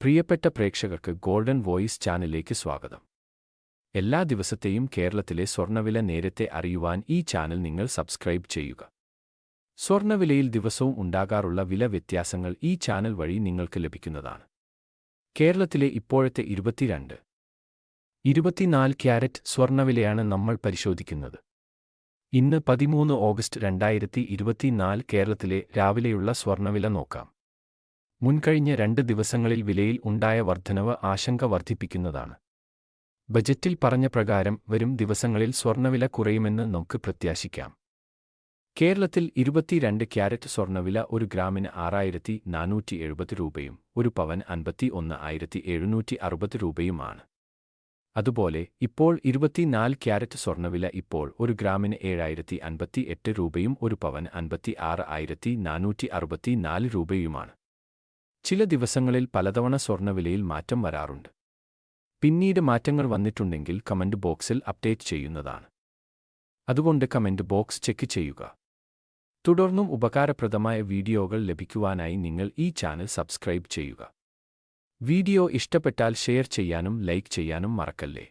പ്രിയപ്പെട്ട പ്രേക്ഷകർക്ക് golden voice ചാനലിലേക്ക് സ്വാഗതം. എല്ലാ ദിവസത്തെയും കേരളത്തിലെ സ്വർണവില നേരത്തെ അറിയുവാൻ ഈ ചാനൽ നിങ്ങൾ സബ്സ്ക്രൈബ് ചെയ്യുക. സ്വർണവിലയിൽ ദിവസവും ഉണ്ടാകാറുള്ള വില വ്യത്യാസങ്ങൾ ഈ ചാനൽ വഴി നിങ്ങൾക്ക് ലഭിക്കുന്നതാണ്. കേരളത്തിലെ ഇപ്പോഴത്തെ ഇരുപത്തിരണ്ട് ഇരുപത്തിനാല് ക്യാരറ്റ് സ്വർണവിലയാണ് നമ്മൾ പരിശോധിക്കുന്നത്. ഇന്ന് പതിമൂന്ന് ഓഗസ്റ്റ് രണ്ടായിരത്തി ഇരുപത്തിനാല് കേരളത്തിലെ രാവിലെയുള്ള സ്വർണവില നോക്കാം. മുൻകഴിഞ്ഞ രണ്ട് ദിവസങ്ങളിൽ വിലയിൽ ഉണ്ടായ വർധനവ് ആശങ്ക വർദ്ധിപ്പിക്കുന്നതാണ്. ബജറ്റിൽ പറഞ്ഞ പ്രകാരം വരും ദിവസങ്ങളിൽ സ്വർണവില കുറയുമെന്ന് നമുക്ക് പ്രത്യാശിക്കാം. കേരളത്തിൽ ഇരുപത്തിരണ്ട് ക്യാരറ്റ് സ്വർണവില ഒരു ഗ്രാമിന് ആറായിരത്തി നാനൂറ്റി എഴുപത് രൂപയും ഒരു പവൻ അൻപത്തി ഒന്ന് ആയിരത്തി എഴുന്നൂറ്റി അറുപത് രൂപയുമാണ്. അതുപോലെ ഇപ്പോൾ ഇരുപത്തിനാല് ക്യാരറ്റ് സ്വർണവില ഇപ്പോൾ ഒരു ഗ്രാമിന് ഏഴായിരത്തി അൻപത്തി എട്ട് രൂപയും ഒരു പവൻ അൻപത്തി ആറ് ആയിരത്തി നാനൂറ്റി അറുപത്തി നാല് രൂപയുമാണ്. ചില ദിവസങ്ങളിൽ പലതവണ സ്വർണവിലയിൽ മാറ്റം വരാറുണ്ട്. പിന്നീട് മാറ്റങ്ങൾ വന്നിട്ടുണ്ടെങ്കിൽ കമന്റ് ബോക്സിൽ അപ്ഡേറ്റ് ചെയ്യുന്നതാണ്. അതുകൊണ്ട് കമന്റ് ബോക്സ് ചെക്ക് ചെയ്യുക. തുടർന്നും ഉപകാരപ്രദമായ വീഡിയോകൾ ലഭിക്കുവാനായി നിങ്ങൾ ഈ ചാനൽ സബ്സ്ക്രൈബ് ചെയ്യുക. വീഡിയോ ഇഷ്ടപ്പെട്ടാൽ ഷെയർ ചെയ്യാനും ലൈക്ക് ചെയ്യാനും മറക്കല്ലേ?